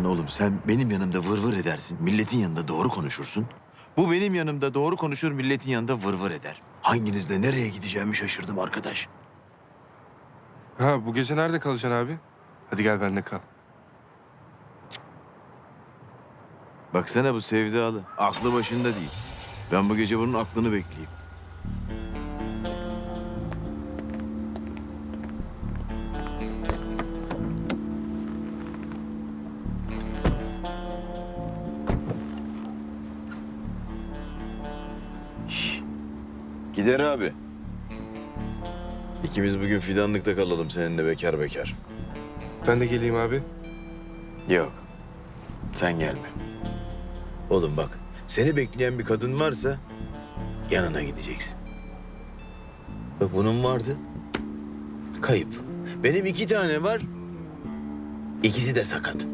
Lan oğlum sen benim yanımda vır vır edersin. Milletin yanında doğru konuşursun. Bu benim yanımda doğru konuşur, milletin yanında vır vır eder. Hanginizle nereye gideceğimi şaşırdım arkadaş. Ha bu gece nerede kalacaksın abi? Hadi gel bende kal. Baksana bu sevdalı. Aklı başında değil. Ben bu gece bunun aklını bekleyeyim. Gider abi. İkimiz bugün fidanlıkta kalalım seninle bekar bekar. Ben de geleyim abi. Yok. Sen gelme. Oğlum bak, seni bekleyen bir kadın varsa yanına gideceksin. Bak bunun vardı. Kayıp. Benim iki tane var. İkisi de sakat.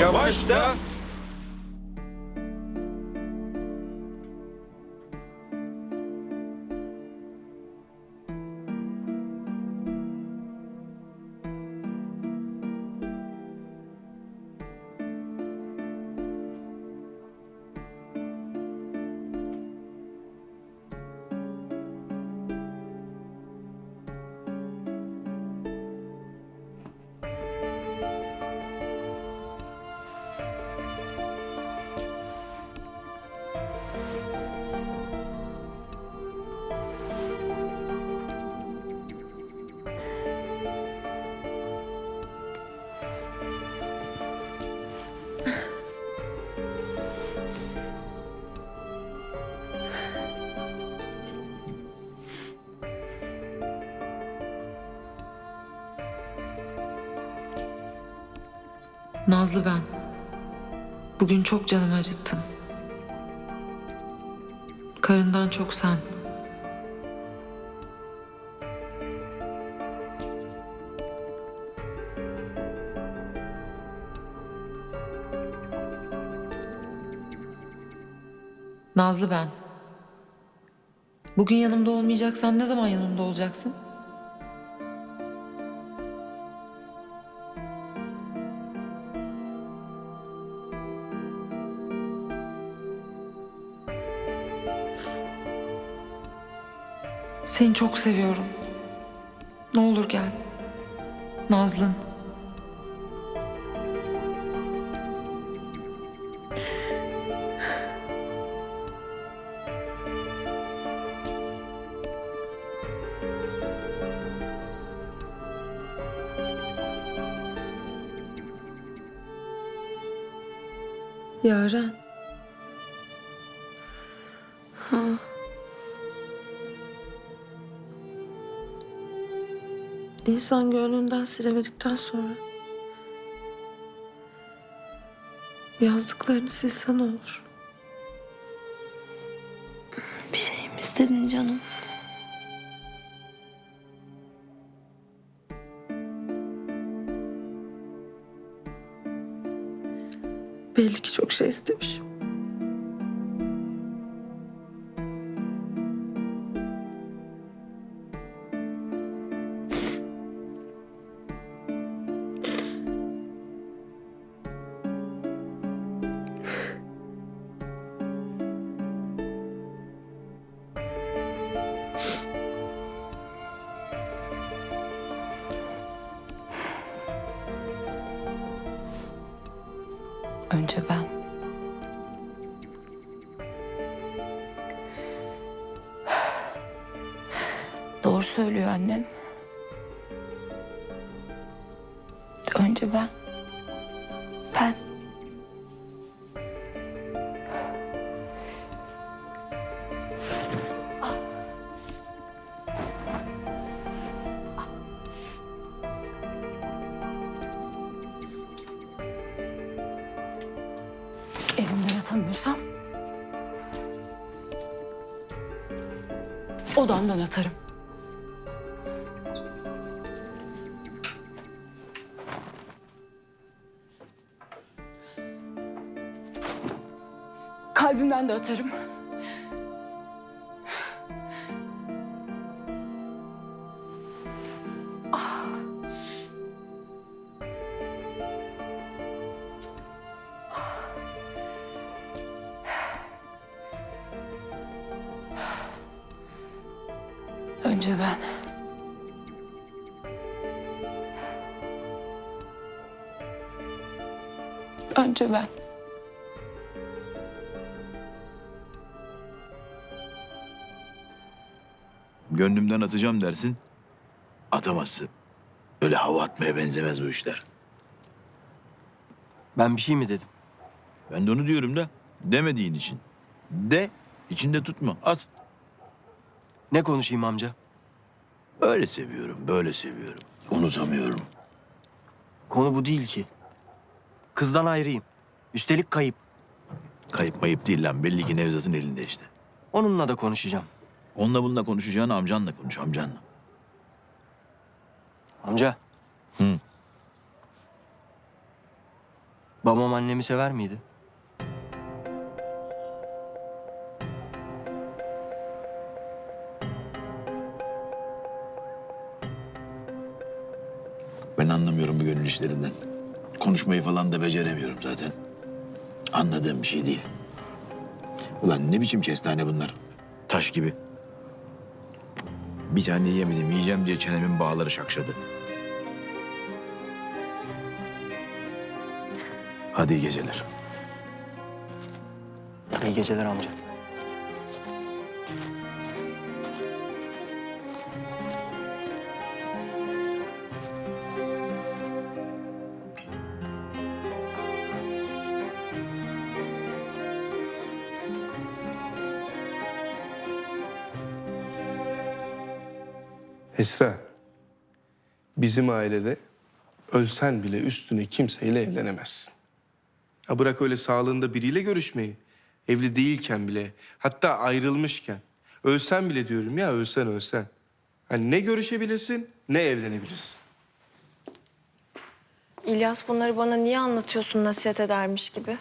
Yavaş da. Nazlı ben. Bugün çok canımı acıttın. Karından çok sen. Nazlı ben. Bugün yanımda olmayacaksan ne zaman yanımda olacaksın? Seni çok seviyorum. Ne olur gel. Nazlın. Yaren. İnsan gönlünden silemedikten sonra yazdıklarını silsen olur. Bir şey mi istedin canım? Belli ki çok şey istemişim. Önce ben. Doğru söylüyor annem. Önce ben. Odamdan atarım. Kalbimden de atarım. Önce ben. Önce ben. Gönlümden atacağım dersin. Atamazsın. Öyle hava atmaya benzemez bu işler. Ben bir şey mi dedim? Ben de onu diyorum da demediğin için. De içinde tutma. At. Ne konuşayım amca? Öyle seviyorum, böyle seviyorum. Unutamıyorum. Konu bu değil ki. Kızdan ayrıyım. Üstelik kayıp. Kayıp mayıp değil lan. Belli ki Nevzat'ın elinde işte. Onunla da konuşacağım. Onunla bununla konuşacağını amcanla konuş, amcanla. Amca. Hı. Babam annemi sever miydi? Gönül işlerinden. Konuşmayı falan da beceremiyorum zaten. Anladığım bir şey değil. Ulan ne biçim kestane bunlar? Taş gibi. Bir tane yiyemedim, yiyeceğim diye çenemin bağları şakşadı. Hadi iyi geceler. İyi geceler amca. Esra. Bizim ailede ölsen bile üstüne kimseyle evlenemezsin. Ha bırak öyle sağlığında biriyle görüşmeyi. Evli değilken bile, hatta ayrılmışken. Ölsen bile diyorum ya, ölsen ölsen. Hani ne görüşebilirsin, ne evlenebilirsin. İlyas bunları bana niye anlatıyorsun nasihat edermiş gibi?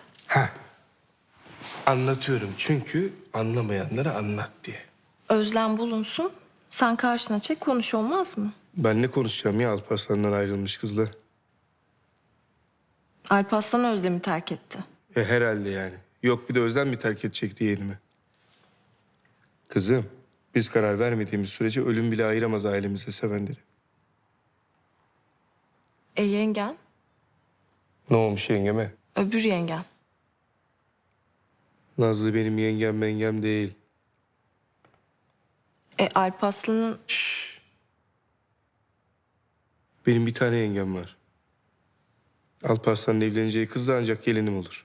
Anlatıyorum çünkü anlamayanlara anlat diye. Özlem bulunsun, sen karşına çek konuş olmaz mı? Ben ne konuşacağım ya Alparslan'dan ayrılmış kızla? Alparslan Özlem'i terk etti. E, herhalde yani. Yok bir de Özlem mi terk edecek diyelim Kızım, biz karar vermediğimiz sürece ölüm bile ayıramaz ailemizde sevenleri. E yengen, Ne olmuş yengeme? öbür yengen. Nazlı benim yengem mengem değil. E Alparslan'ın Benim bir tane yengem var. Alparslan'ın evleneceği kız da ancak gelinim olur.